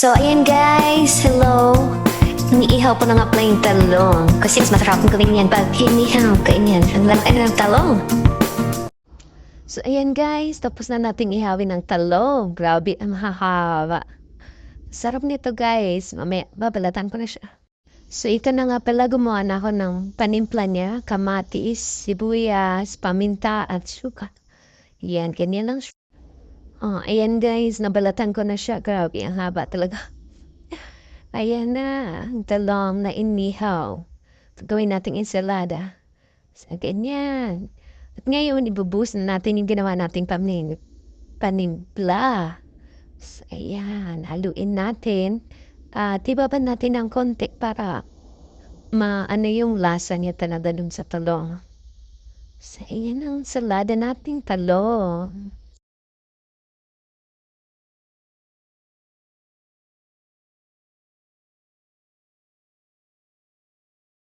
So, ayan guys. Hello. Iniihaw ko na nga pala yung talong. Kasi mas masarap ang gawin yan pag hinihaw. Ganyan. Ang laki ng talong. So, ayan guys. Tapos na nating ihawin ang talong. Grabe, ang hahaba. Sarap nito guys. Mamaya, babalatan ko na siya. So, ito na nga pala gumawa na ako ng panimpla niya. Kamatis, sibuyas, paminta, at suka. Yan, ganyan lang siya. Oh, ayan guys, nabalatan ko na siya. Grabe, ang haba talaga. Ayan na, ang talong na inihaw. Gawin nating ensalada. So, ganyan. At ngayon, ibubuhos na natin yung ginawa nating panin panimpla. So, ayan, haluin natin. At ibaban natin ng konti para maano yung lasa niya talaga dun sa talong. So, ayan ang salada nating talong.